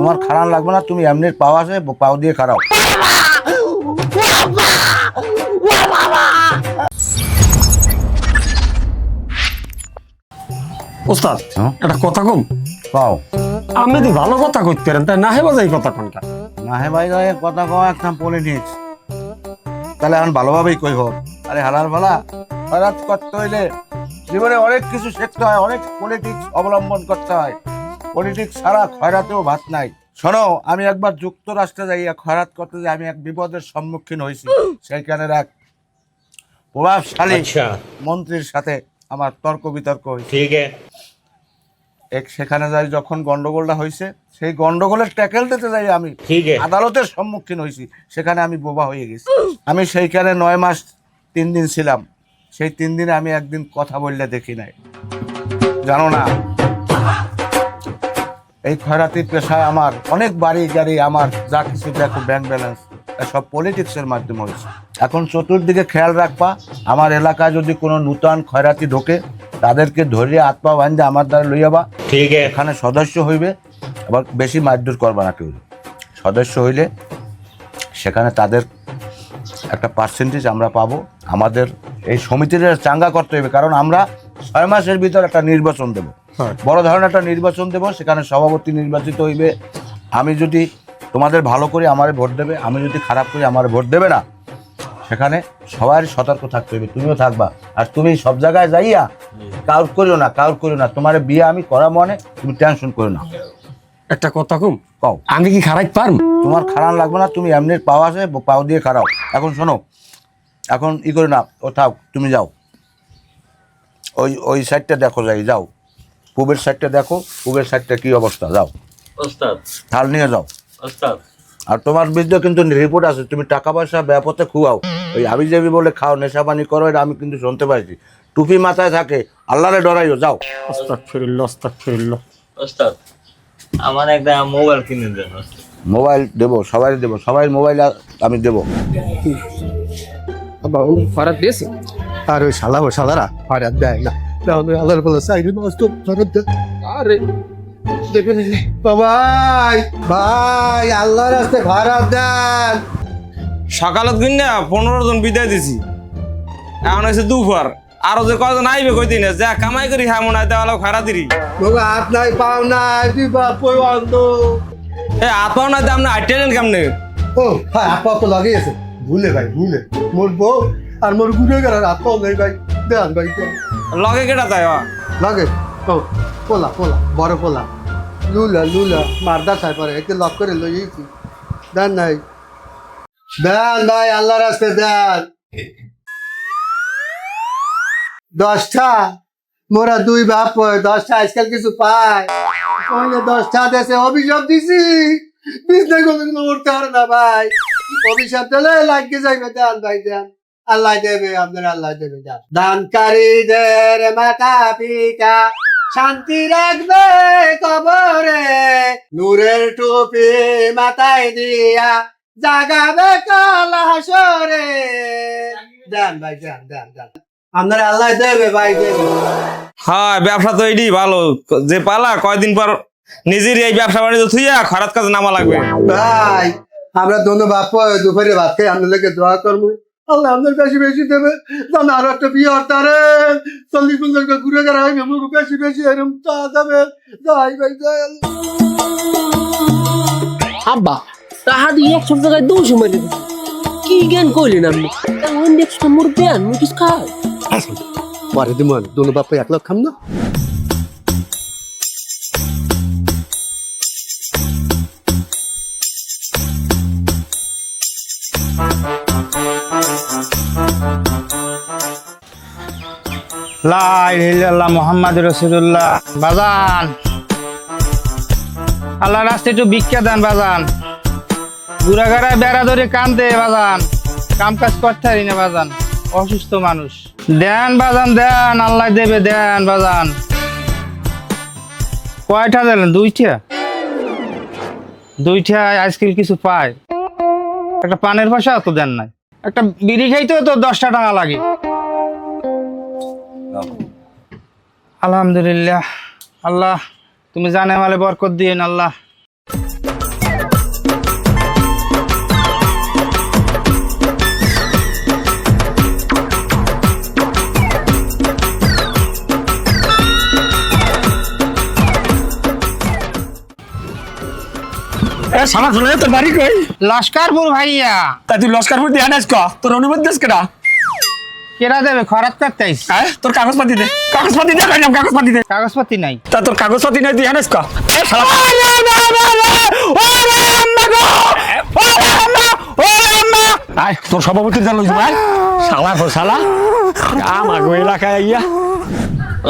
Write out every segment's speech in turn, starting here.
তোমার খারাপ লাগবে না তুমি এমনি পাও আছে পাও দিয়ে খারাও। ওস্তাদ হ্যাঁ? একটা কথা কম? পাও। আমি যদি ভালো কথা কইতে পারেন তাই না হে বাজাই কথা কোনটা না হে ভাই ভাই কথা কও একদম পলিটিক্স তাহলে এখন ভালোভাবেই কই হোক আরে হালার ভালা হঠাৎ করতে হইলে জীবনে অনেক কিছু শিখতে হয় অনেক পলিটিক্স অবলম্বন করতে হয়। পলিটিক্স ছাড়া খয়রাতেও ভাত নাই। শোনো আমি একবার যুক্তরাষ্ট্রে যাইয়া খয়রাত করতে যাই আমি এক বিপদের সম্মুখীন হয়েছি সেইখানে এক প্রভাবশালী মন্ত্রীর সাথে আমার তর্ক বিতর্ক হয়েছে এক সেখানে যাই যখন গন্ডগোলটা হয়েছে সেই গন্ডগোলের ট্যাকেল দিতে যাই আমি। আদালতের সম্মুখীন হয়েছি সেখানে আমি বোবা হয়ে গেছি। আমি সেইখানে নয় মাস তিন দিন ছিলাম। সেই তিন দিনে আমি একদিন কথা বললে দেখি নাই। জানো না এই খয়রাতি পেশায় আমার অনেক বাড়ি গাড়ি আমার যা কিছু দেখো ব্যাংক ব্যালেন্স সব পলিটিক্সের মাধ্যমে হয়েছে। এখন চতুর্দিকে খেয়াল রাখবা আমার এলাকায় যদি কোনো নূতন খয়রাতি ঢোকে তাদেরকে ধরিয়ে আত্মা বান্ধে আমার দ্বারা লই যাবা। ঠিক এখানে সদস্য হইবে আবার বেশি মারধর করবা না কেউ। সদস্য হইলে সেখানে তাদের একটা পার্সেন্টেজ আমরা পাবো। আমাদের এই সমিতির চাঙ্গা করতে হবে কারণ আমরা ছয় মাসের ভিতর একটা নির্বাচন দেবো। বড় ধরনের একটা নির্বাচন দেব সেখানে সভাপতি নির্বাচিত হইবে। আমি যদি তোমাদের ভালো করি আমারে ভোট দেবে আমি যদি খারাপ করি আমার ভোট দেবে না সেখানে সবার সতর্ক থাকতে হবে তুমিও থাকবা। আর তুমি সব জায়গায় যাইয়া কাউর করিও না কাউর করিও না। তোমার বিয়ে আমি করা মনে তুমি টেনশন করো না। একটা কথা কম কও। আমি কি খারাপ পারম? তোমার খারাপ লাগবে না তুমি এমনি পাও আছে পাও দিয়ে খারাও। এখন শোনো এখন ই করে না ও থাক তুমি যাও। ওই ওই সাইডটা দেখো যাই যাও। পুবের সাইডটা দেখো পুবের সাইডটা কি অবস্থা? যাও। থাল নিয়ে যাও। আর তোমার বিরুদ্ধে কিন্তু রিপোর্ট আছে তুমি টাকা পয়সা ব্যাপতে খুয়াও। ওই আমি যাবি বলে খাও নেশা পানি করো এটা আমি কিন্তু শুনতে পাইছি। টুপি মাথায় থাকে আল্লাহরে ডরাইও যাও। আমার একটা মোবাইল কিনে দেন মোবাইল দেবো সবাই দেবো সবাই মোবাইল আমি দেবো। দিয়েছি? আর ওই শালা ও শালারা। ফরাত দেয় না। তাহলে আল্লাহর বলে সাইডে নষ্ট ফারাত দেয় আরে দেবে না। ভাই ভাই আল্লাহর রাস্তে ফারাত দেন। সকালত কিনা পনেরো জন বিদায় দিছি। এখন হয়েছে দুপুর। আরও যে কজন আইবে কই দিনে যা কামাই করি হ্যাঁ মনে হয় দেওয়ালো খারা দিরি বাবা হাত নাই পাও নাই তুই বাপ ওই অন্ধ এ আপাও না দাম না আইটেলেন কেমনে? ও হ্যাঁ আপা তো লাগিয়েছে। ভুলে ভাই ভুলে। মোর বউ আর মোর গুনে গেল আপা নেই ভাই। ভাই দেন লগে কেটা তাই ও? লাগে? ও পোলা পোলা বড় পোলা। লুলা লুলা মারদা খাই পারে একে লক করে লইয়েছি দেন নাই। দেন ভাই আল্লাহর রাস্তে দেন। দশটা মোরা দুই বাপ দশটা আজকাল কিছু পায়। দশটা দেশে অভিশাপ দিছি। বিজনে কোনো উঠতে পারে না ভাই। অভিশাপ দিলে লাগিয়ে যাইবে দেন ভাই দেন। আল্লাহ দেবে আপনার আল্লাহ দেবে দেন দানকারীদের মাতা পিতা শান্তি রাখবে কবরে নূরের টুপি মাথায় দিয়া জাগাবে কালাসরে দেন ভাই দেন দেন দেন আপনার আল্লাহ দেবে ভাই দেবে। হ্যাঁ ব্যবসা তো এইটি ভালো। যে পালা কয়দিন পর নিজের এই ব্যবসা বাণিজ্য থুইয়া খরাত কাজে নামা লাগবে। ভাই আমরা দোনো বাপ দুপুরে ভাত খাই আপনাদেরকে দোয়া করব। আল্লাহ আপনার বেশি বেশি দেবে। যেন আরও একটা বিয়ে হতারে চল্লিশ পঞ্চাশ ঘুরে গেলে হয় মুখ বেশি বেশি এরকম চা দেবে। যাই ভাই যাই। আব্বা তাহা দিয়ে একশো টাকায় দুশো মেরে কি জ্ঞান করলেন আপনি? ওই নেক্সট মোর মুই কিছু খাই পরে দিমন দোনো বাপ এক লাখ খাম না? লাইল্লাহ মোহাম্মদ রসুল্লাহ বাজান। আল্লাহ রাস্তা একটু ভিক্ষা দেন, বাজান। বেড়া ধরে কান্দে, বাজান। কাম কাজ করতে না, বাজান। অসুস্থ মানুষ। দেন, বাজান, দেন, আল্লাহ দেবে, দেন, বাজান। কয়টা দিলেন দুইটা? দুইটা আজকাল কিছু পায়। একটা পানের পয়সা তো দেন নাই। একটা বিড়ি খাইতেও তো দশটা টাকা লাগে। আলহামদুলিল্লাহ। আল্লাহ তুমি জানে মালে বরকত দিয়েন আল্লাহ। সারা শুনে তোর বাড়ি কই? লস্কারপুর ভাইয়া। তা তুই লস্কারপুর দিয়ে আনাস ক? তোর অনুমতি দেশ কেটা কেরা দেবে? খরাত হ্যাঁ তোর কাগজপাতি দে। কাগজপাতি দে কইলাম কাগজপাতি দে। কাগজপত্র নাই। তা তোর কাগজপাতি নাই তুই আনাস ক? আয় তোর সভাপতি জানো ভাই শালা কো শালা। আমাগো এলাকায় আইয়া।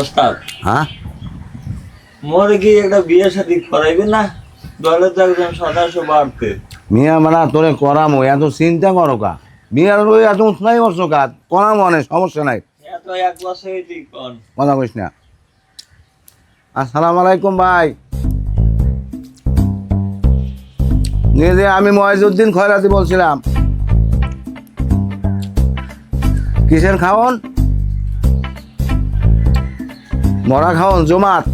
ওস্তাদ। হ্যাঁ? মোর কি একটা বিয়ে শাদী করাইবে না? দলে তো একজন সদস্য বাড়তে। মিয়া মানা তোরে করামো এত চিন্তা করো কা? মিয়ার ওই এত উৎসাহী করছ কা করামো অনেক সমস্যা নাই। এত এক বছর হইতেই কন? কথা কইস না। আসসালামু আলাইকুম ভাই নিজে আমি মহেজউদ্দিন খয়রাতি বলছিলাম। কিসের খাওন? মরা খাওন জমাত।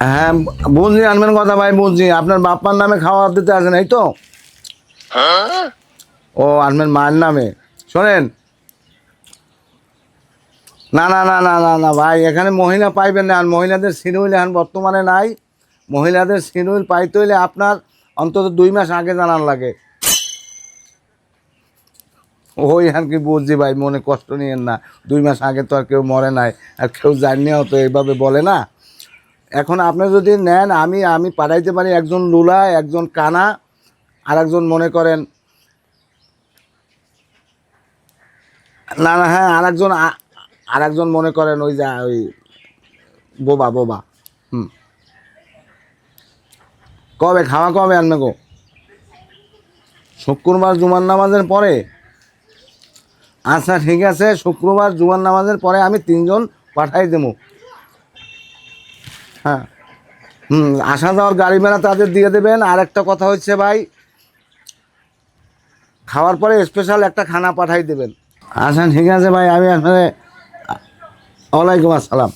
হ্যাঁ বুঝলি আনবেন কথা ভাই বুঝছি আপনার বাপ্পার নামে খাওয়া দিতে আসেন, এই তো। ও, আনবেন মায়ের নামে। শোনেন। না না না না না না, ভাই, এখানে মহিলা পাইবেন না। আর মহিলাদের সিনুইল এখন বর্তমানে নাই। মহিলাদের সিনুইল পাইতে হইলে আপনার অন্তত দুই মাস আগে জানার লাগে। ওই আর কি বুঝছি ভাই, মনে কষ্ট নিয়েন না। দুই মাস আগে তো আর কেউ মরে নাই। আর কেউ জানিয়েও তো এইভাবে বলে না। এখন আপনি যদি নেন, আমি আমি পাঠাইতে পারি একজন লুলা, একজন কানা আর একজন মনে করেন, না না হ্যাঁ আর একজন আর একজন মনে করেন ওই যা, ওই বোবা বোবা, হুম। কবে, খাওয়া কবে আনবে গো? শুক্রবার জুমার নামাজের পরে? আচ্ছা ঠিক আছে, শুক্রবার জুমার নামাজের পরে আমি তিনজন পাঠাই দেবো। হ্যাঁ। হুম, আসা গাড়ি মেলা তাদের দিয়ে দেবেন। আর একটা কথা হচ্ছে ভাই, খাওয়ার পরে স্পেশাল একটা খানা পাঠাই দেবেন। আচ্ছা ঠিক আছে ভাই, আমি আসলে ওয়ালাইকুম আসসালাম।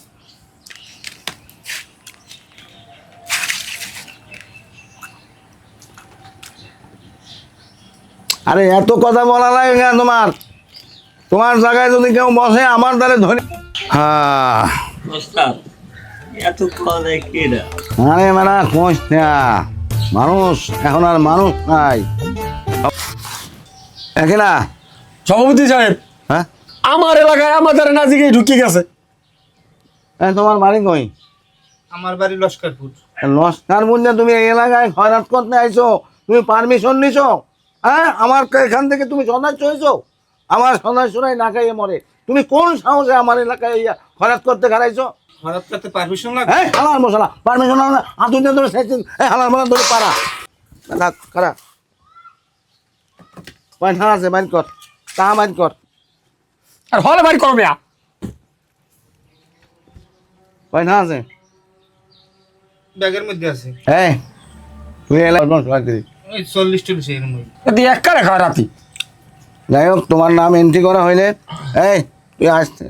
আরে, এত কথা বলা লাগে কেন তোমার? তোমার জায়গায় যদি কেউ বসে, আমার দ্বারে ধরে হ্যাঁ। এত কনে কেডা? আরে মেলা কোষ না। মানুষ এখন আর মানুষ নাই। একেলা সভাপতি সাহেব হ্যাঁ? আমার এলাকায় আমাদের নাজিকে ঢুকে গেছে। এ, তোমার বাড়ি কই? আমার বাড়ি লস্করপুর। নস্কার মধ্যে তুমি এই এলাকায় খয়রাত করতে আইছো তুমি পারমিশন নিছো? হ্যাঁ আমার এখান থেকে তুমি সদস্য হয়েছো? আমার সদস্যরাই না খাইয়ে মরে। তুমি কোন সাহসে আমার এলাকায় খয়রাত করতে খারাইছো খরাত করতে পারমিশন লাগে হ্যাঁ হালার মশলা পারমিশন না হাতুন দিয়ে ধরে সেদিন এই হালার মশলা ধরে পারা না খারা পয়সা আছে বাইর কর। টাকা বাইর কর। আর হলে বাড়ি করবে পয়সা আছে। ব্যাগের মধ্যে আছে। এই তুই এলাকা নষ্ট দিবি ওই চল্লিশ টল্লিশ এরকম এদি এককারে খাওয়া রাতি। যাই হোক তোমার নাম এন্ট্রি করা হইলে এই তুই আসতে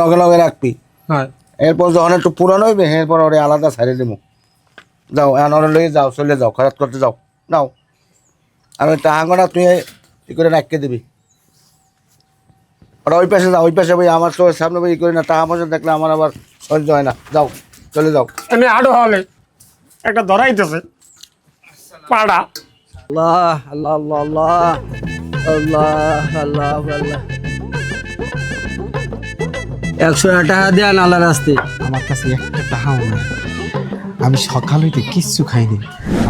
লগে লগে রাখবি। হ্যাঁ। এরপর যখন একটু পুরানো হইবে এরপর ওরে আলাদা ছাড়ে দেবো যাও এখন ওরে লয়ে যাও চলে যাও খরাত করতে যাও। যাও আর ওই টাহাঙ্গটা তুই ই করে রাখকে দিবি। ওরা ওই পাশে যাও ওই পাশে ভাই আমার চোখের সামনে ভাই ই করে না টাকা পয়সা দেখলে আমার আবার সহ্য হয় না। যাও চলে যাও। এমনি আডো হলে একটা ধরাইতেছে। পাড়া। আল্লাহ আল্লাহ আল্লাহ আল্লাহ আল্লাহ আল্লাহ আল্লাহ। একশো টাকা দেন আল্লাহ রাস্তে আমার কাছে একটা টাকাও নাই। আমি সকাল হইতে কিচ্ছু খাইনি।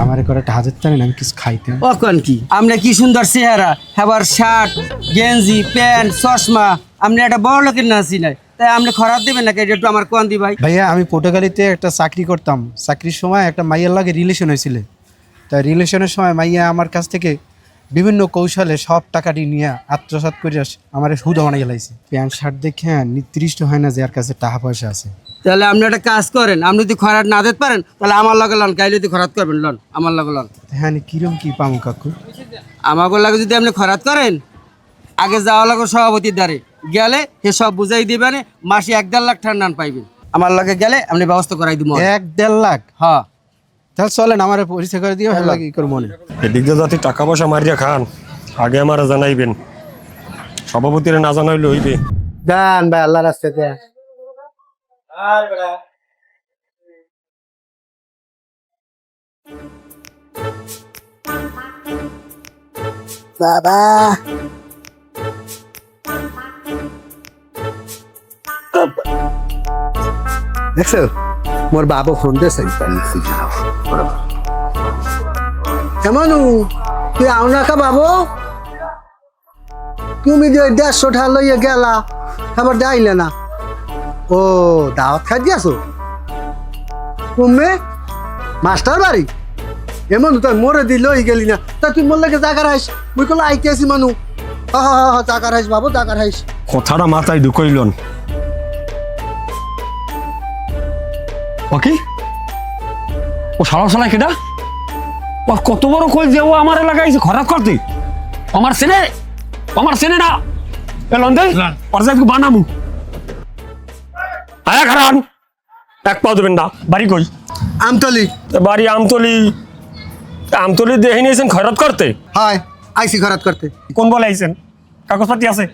আমার করে একটা হাজার টাকা আমি কিছু খাইতে অকন কি? আমরা কি সুন্দর চেহারা হেবার শার্ট গেঞ্জি প্যান্ট চশমা আপনি একটা বড় লোকের নাচি নাই। তাই আপনি খরাপ দেবেন নাকি? এটা একটু আমার কোন দি ভাই। ভাইয়া আমি পর্তুগালিতে একটা চাকরি করতাম। চাকরির সময় একটা মাইয়ার লাগে রিলেশন হয়েছিল। তাই রিলেশনের সময় মাইয়া আমার কাছ থেকে বিভিন্ন কৌশলে সব টাকাটি নিয়ে আত্মসাৎ করে আমার সুদ বানাই লাইছে। প্যান্ট শার্ট দেখে নির্দিষ্ট হয় না যে আর কাছে টাকা পয়সা আছে। তাহলে আপনি একটা কাজ করেন আপনি যদি খরাট না দিতে পারেন তাহলে আমার লগে লন গাইলে যদি খরাত করবেন লন আমার লগে লন। হ্যাঁ কিরম কি পামু কাকু? আমাকে লাগে যদি আপনি খরাত করেন আগে যাওয়া লাগো সভাপতির দ্বারে। গেলে সে সব বুঝাই দিবেন মাসে এক দেড় লাখ ঠান্ডান পাইবেন। আমার লগে গেলে আপনি ব্যবস্থা করাই দিব। এক দেড় লাখ? হ্যাঁ। তাহলে চলেন আমার পরিচয় করে দিও হ্যাঁ কি করব মনে। এদিকে যাতে টাকা পয়সা মারিয়া খান আগে আমার জানাইবেন। সভাপতির না জানাইলে হইবে। দেন ভাই আল্লাহ রাস্তায় দেন বাবা। দেখছ? মোর বাবা ফোন দিয়েছে কেমন তুই আও না খা বাবু। তুমি যে দেড়শো টা লইয়া গেলা আবার যাইলে না। ও, দাওয়াত খাই দিয়াছো তুমি মাস্টার বাড়ি? এমন তুই মরে দি লই গেলি না। তা তুই মোর লাগে জাগার আইস, মুই কল আইতে আসি মানু। হা হা হা, জাগার আইস বাবু, জাগার আইস। কথাটা মাথায় ঢুকাইলন। ও কি ও সালা সালা কেটা ও কত বড় কই যে ও আমার এলাকায় এসে খরাব করতে। আমার সেনে আমার সেনে না। এলন দে ওর যাই বানামু। আয়া খারান এক পাও দেবেন না। বাড়ি কই? আমতলি। তা বাড়ি আমতলি। আমতলি দেখে নিয়েছেন খরচ করতে? হাই আইসি খরাত করতে। কোন বলে আইছেন? কাগজপাতি আছে?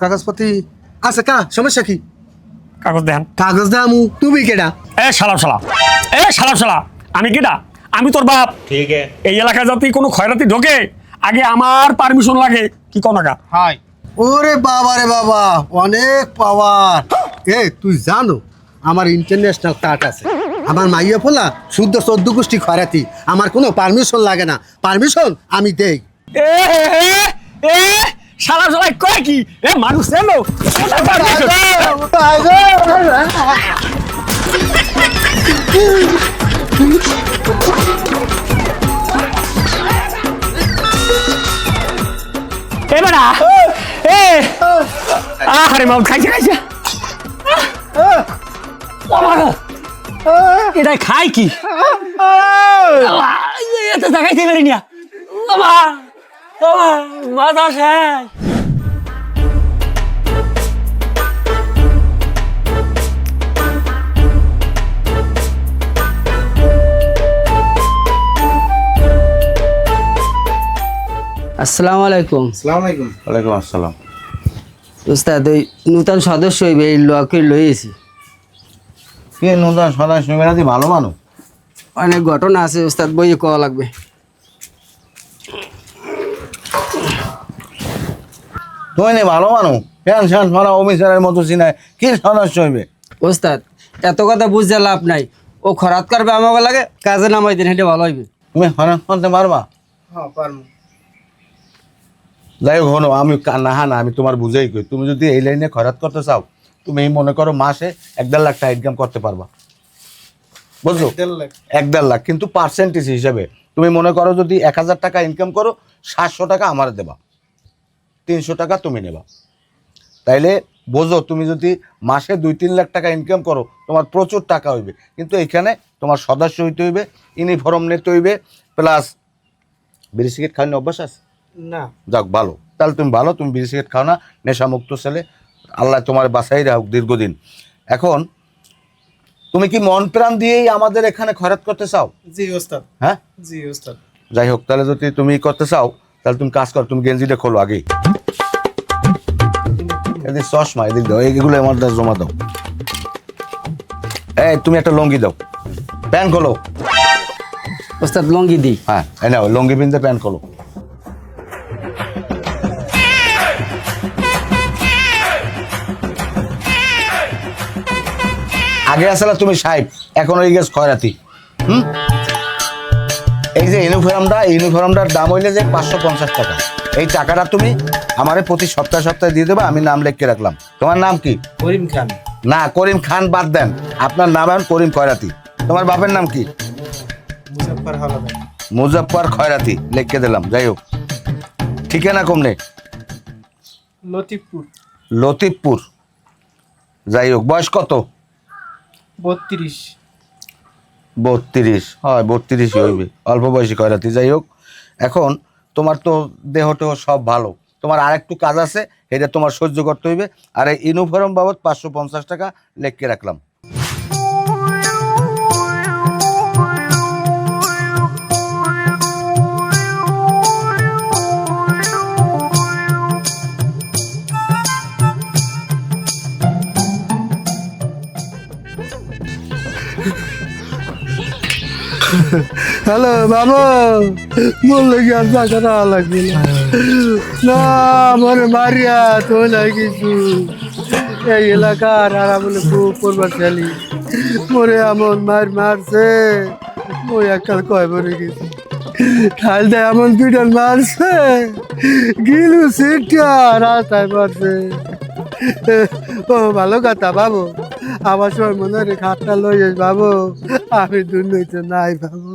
কাগজপতি আছে কা সমস্যা কি? কাগজ দেখান কাগজ দামু তুমি কেডা? এ শালা শালা। এ শালা শালা। আমি কিটা আমি তোর বাপ। ঠিক এই এলাকায় যাতে কোনো খয়রাতি ঢোকে আগে আমার পারমিশন লাগে। কি কোন টাকা হয় ওরে বাবা রে বাবা অনেক পাওয়ার এ তুই জানো আমার ইন্টারন্যাশনাল কার্ড আছে। আমার মাইয়া ফোলা শুদ্ধ চোদ্দ গোষ্ঠী খয়রাতি আমার কোনো পারমিশন লাগে না। পারমিশন আমি দেই। এ এ, শালা শালা কয় কি? এ মানুষ এলো। এ বেড়া এ। আরে মাম খাইছে খাইছে। এটা খাই কি? এত দেখাইতে পারি না বাবা মাথা শেষ আসসালামু আলাইকুম। ওয়ালাইকুম আসসালাম। উস্তাদ ওই নূতন সদস্য হইবে এই লোকে লইয়েছি। কে নন্দন সদা সঙ্গে ভালো মানুষ? অনেক ঘটনা আছে উস্তাদ বইয়ে কওয়া লাগবে। তুমি ভালো ফ্যান অফিসারের মতো চিনায়। কি সদস্য হইবে? ওস্তাদ এত কথা বুঝতে লাভ নাই। ও খরাত করবে আমাকে লাগে কাজে নামাই দিন হেঁটে ভালো হইবে। তুমি হরান করতে পারবা? হ্যাঁ পারব যাই হোক হনো আমি না না আমি তোমার বুঝেই কই। তুমি যদি এই লাইনে খরাত করতে চাও তুমি এই মনে করো মাসে এক দেড় লাখ টাকা ইনকাম করতে পারবা। বুঝছ এক দেড় লাখ। কিন্তু পার্সেন্টেজ হিসাবে। তুমি মনে করো যদি এক হাজার টাকা ইনকাম করো সাতশো টাকা আমার দেবা। তিনশো টাকা তুমি নেবা। তাইলে বোঝো তুমি যদি মাসে দুই তিন লাখ টাকা ইনকাম করো তোমার প্রচুর টাকা হইবে। কিন্তু এখানে তোমার সদস্য হইতে হইবে ইউনিফর্ম নিতে হইবে প্লাস বিড়ি সিগারেট খাওয়ানোর অভ্যাস আছে? না। যাক ভালো। তাহলে তুমি ভালো তুমি বিড়ি সিগারেট খাও না নেশামুক্ত ছেলে। আল্লাহ তোমার বাসাই রাখুক দীর্ঘদিন। এখন তুমি কি মন প্রাণ দিয়েই আমাদের এখানে খরাত করতে চাও? জি ওস্তাদ। হ্যাঁ? জি ওস্তাদ। যাই হোক তাহলে যদি তুমি করতে চাও তাহলে তুমি কাজ করো তুমি গেঞ্জিটা খোলো আগেই। এদিক চশমা এদিক দাও। এগুলো আমার জমা দাও। এই তুমি একটা লঙ্গি দাও। প্যান্ট খোলো। ওস্তাদ লঙ্গি দিই। হ্যাঁ এই নাও লঙ্গি পিনতে প্যান্ট খোলো। আগে আসলে তুমি সাহেব এখন হয়ে গেছে খয়রাতি। হুম? এই যে ইউনিফর্মটা ইউনিফর্মটার দাম হইলে যে পাঁচশো পঞ্চাশ টাকা। এই টাকাটা তুমি আমারে প্রতি সপ্তাহে সপ্তাহে দিয়ে দেবে আমি নাম লিখে রাখলাম। তোমার নাম কি? করিম খান। না করিম খান বাদ দেন। আপনার নাম এখন করিম খয়রাতি। তোমার বাপের নাম কি? মুজফ্ফর খয়রাতি লিখে দিলাম যাই হোক। ঠিকানা কমনে? লতিফপুর। লতিফপুর। যাই হোক বয়স কত? বত্রিশ। বত্রিশ হয় বত্রিশই হইবে। অল্প বয়সী খয়রাতি যাই হোক। এখন তোমার তো দেহ টেহ সব ভালো। তোমার আর একটু কাজ আছে, এটা তোমার সহ্য করতে হইবে। আর এই ইউনিফর্ম বাবদ পাঁচশো পঞ্চাশ টাকা লেখকে রাখলাম। হ্যালো, বাবা। বললে কি আর টাকা না লাগবে না। না, আমার মারিয়া তো নাই কিছু এই এলাকার আর বলে খুব পূর্বাশালী মরে এমন মার মারছে। ওই একটা কয় মরে গেছে। খাল দেয় এমন পিটন মারছে। গিলু সিটটা রাস্তায় মারছে। ও, ভালো কথা, বাবু। আমার সময় মনে হয় খাটটা লই যাস, বাবু। আমি দুর্নীতি নাই বাবু।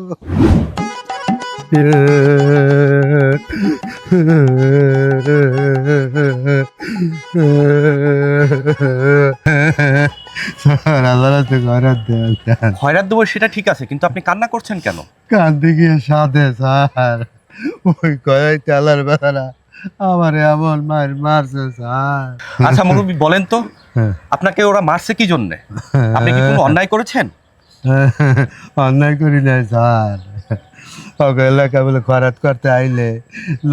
খয়রাত দেবো সেটা ঠিক আছে কিন্তু আপনি কান্না করছেন কেন? কান্দি গিয়ে সাথে স্যার। ওই কয় তেলার বেতারা আমার এমন মার মারছে স্যার। আচ্ছা মুরব্বী বলেন তো আপনাকে ওরা মারছে কি জন্যে? আপনি কি কোনো অন্যায় করেছেন? অন্যায় করি নাই স্যার। ওকে এলাকা বলে খরাত করতে আইলে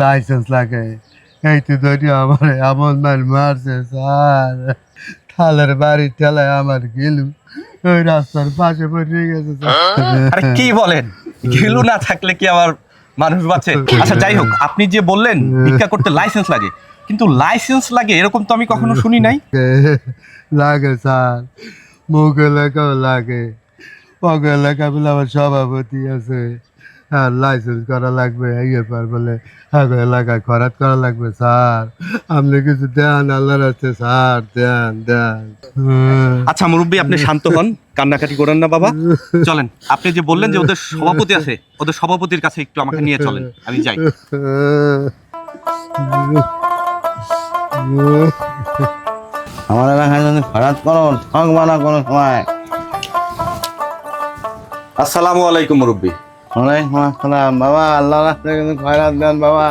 লাইসেন্স লাগে। এই তো ধরি আমার এমন মার মারছে স্যার। থালের বাড়ির ঠেলায় আমার গেলু। ওই রাস্তার পাশে পড়ে গেছে আরে কি বলেন? ঘিলু না থাকলে কি আমার মানুষ বাঁচে? আচ্ছা যাই হোক আপনি যে বললেন ভিক্ষা করতে লাইসেন্স লাগে কিন্তু লাইসেন্স লাগে এরকম তো আমি কখনো শুনি নাই? লাগে স্যার। মুখ এলাকাও লাগে। পগ এলাকা বলে আমার সভাপতি আছে। আর লাইসেন্স করা লাগবে এই ব্যাপার বলে আগে এলাকায় খরাত করা লাগবে স্যার। আপনি কিছু দেন আল্লাহ রাস্তে স্যার দেন দেন। আচ্ছা মুরব্বী আপনি শান্ত হন কান্নাকাটি করেন না বাবা। চলেন আপনি যে বললেন যে ওদের সভাপতি আছে ওদের সভাপতির কাছে একটু আমাকে নিয়ে চলেন আমি যাই। আমার এলাকায় যদি খরাত করো ঠকবা না কোনো সময়। আসসালামু আলাইকুম মুরব্বী ওয়ালাইকুম আসসালাম। বাবা আল্লাহ রাস্তায় কিন্তু খয়রাত দেন বাবা।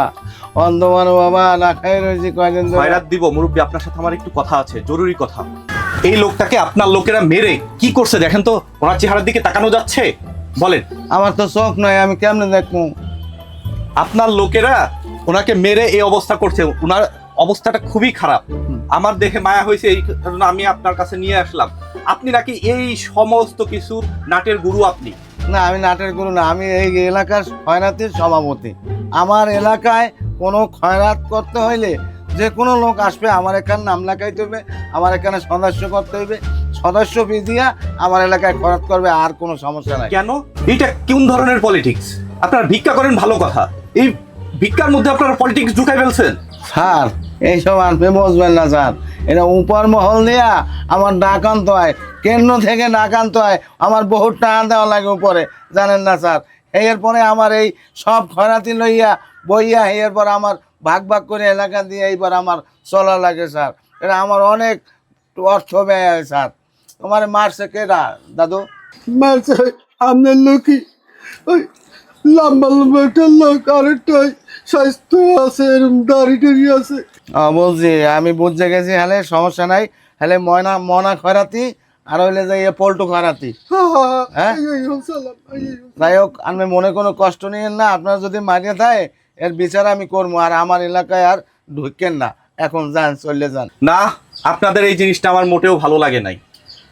অন্ধ মানু বাবা না খাই রয়েছি কয়দিন ধরে। খয়রাত দিব মুরব্বী আপনার সাথে আমার একটু কথা আছে জরুরি কথা। এই লোকটাকে আপনার লোকেরা মেরে কি করছে দেখেন তো? ওনার চেহারার দিকে তাকানো যাচ্ছে? বলেন। আমার তো চোখ নয় আমি কেমনে দেখব? আপনার লোকেরা ওনাকে মেরে এই অবস্থা করছে ওনার অবস্থাটা খুবই খারাপ। আমার দেখে মায়া হয়েছে এই কারণে আমি আপনার কাছে নিয়ে আসলাম। আপনি নাকি এই সমস্ত কিছু নাটের গুরু আপনি? না আমি নাটের গুরু না আমি এই এলাকার খয়রাতের সভাপতি। আমার এলাকায় কোনো খয়রাত করতে হইলে যে কোনো লোক আসবে আমার এখানে নাম লেখাইতে হবে আমার এখানে সদস্য করতে হইবে সদস্য ফি দিয়া আমার এলাকায় খরচ করবে আর কোনো সমস্যা নাই। কেন? এটা কোন ধরনের পলিটিক্স আপনারা ভিক্ষা করেন ভালো কথা। এই ভিক্ষার মধ্যে আপনারা পলিটিক্স ঢুকাই ফেলছেন। স্যার এইসব আপনি বুঝবেন না স্যার। এটা উপর মহল দিয়া আমার ডাকান্ত হয়, কেন্দ্র থেকে ডাকান্ত হয়, আমার বহুত টাকা দেওয়া লাগে উপরে, জানেন না স্যার? এর পরে আমার এই সব খরাতি লইয়া বইয়া এর পর আমার ভাগ ভাগ করে এলাকা দিয়ে এইবার আমার চলা লাগে স্যার। এটা আমার অনেক অর্থ ব্যয় হয় স্যার। তোমার মারছে কেডা, দাদু? মারছে আপনার লোকই। ওই লম্বা লম্বা একটা লোক আরেকটা স্বাস্থ্য আছে, এরম দাড়ি আছে। বলছি আমি বুঝতে গেছি হলে সমস্যা নাই। হলে ময়না মনা খরাতি আর হইলে যে ইয়ে পল্টু খরাতি হ্যাঁ? যাই হোক আমি মনে কোনো কষ্ট নিয়েন না আপনারা যদি মারিয়ে দেয় এর বিচার আমি করব আর আমার এলাকায় আর ঢুকেন না। এখন যান চলে যান। না আপনাদের এই জিনিসটা আমার মোটেও ভালো লাগে নাই।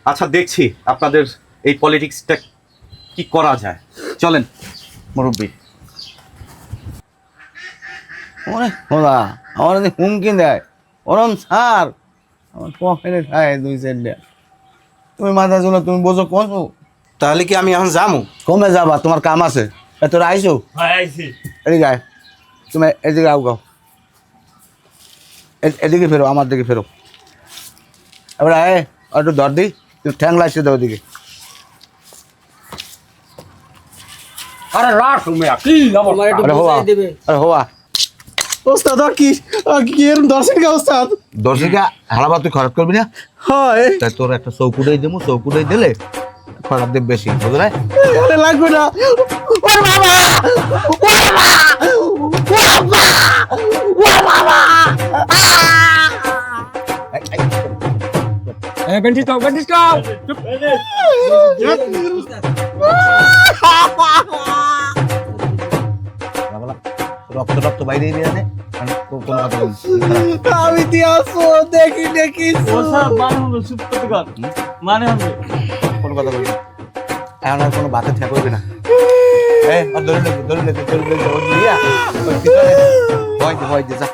আচ্ছা দেখছি আপনাদের এই পলিটিক্সটা কি করা যায়। চলেন মুরব্বী। ওরে খোদা আমার যদি হুমকি দেয়। ওরম ছাড় আমার পকেটে খায় দুই চারটা। তুমি মাথা চলো তুমি বোঝো কছো তাহলে কি আমি এখন যাব কমে যাবা? তোমার কাম আছে। এ তোরা আইসো এদিকে আয়। তুমি এদিকে আও গাও। এদিকে ফেরো আমার দিকে ফেরো। এবার আয় আর একটু ধর দিই তুই ঠ্যাং লাগছে দাও ওদিকে। আরে রাখ তুমি কি আরে হওয়া আরে হওয়া ওস্তাদ কি কি এরম দর্শন ওস্তাদ? দর্শিকা হালাবা তুই খরচ করবি না? হয়। তাই তোর একটা চৌকুটাই দেবো চৌকুটাই দিলে খরচ দেব বেশি বুঝলে? আরে লাগবে না। ওরে বাবা! ওরে বাবা! ওরে বাবা! ওরে বাবা! তো বেন্টি তো রক্ত রক্ত বাইরে দিয়ে আনে কোনো কথা বলছি আমি ইতিহাস দেখি দেখি মানে হবে মানে কোনো কথা বলছি এখন আর কোনো বাতে ঠেক হইবে না হ্যাঁ ধরে নেব ধরে নেব ধরে ভিতরে ভয় ভয় দে যা